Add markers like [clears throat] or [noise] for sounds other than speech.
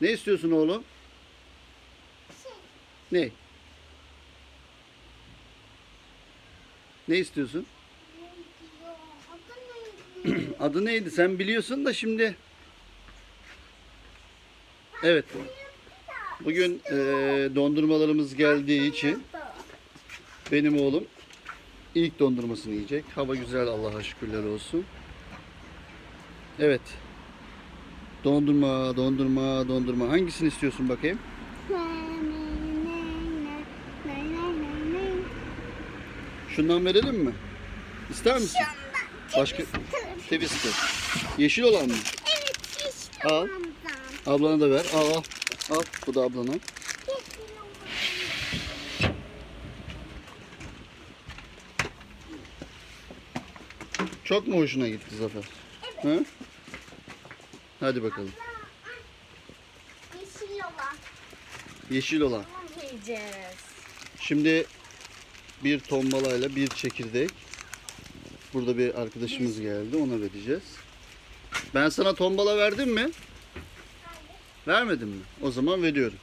Ne istiyorsun oğlum? Ne? Ne istiyorsun? [clears throat] Adı neydi? Sen biliyorsun da şimdi. Evet. Bugün eee, dondurmalarımız geldiği için benim oğlum ilk dondurmasını yiyecek. Hava güzel Allah'a şükürler olsun. Evet. Dondurma, dondurma, dondurma. Hangisini istiyorsun bakayım? Şundan verelim mi? İster misin? Başka Twister. Yeşil olan mı? Evet işte Al. ondan. Ablana da ver. Al al. Al. Bu da ablana. Çok mu hoşuna gitti Zafer? Hı? Hadi bakalım. Yeşil olan. Yeşil olan. Yiyeceğiz. Şimdi bir tombalayla bir çekirdek. Burada bir arkadaşımız geldi. Ona vereceğiz. Ben sana tombala verdim mi? Vermedim mi? O zaman veriyorum.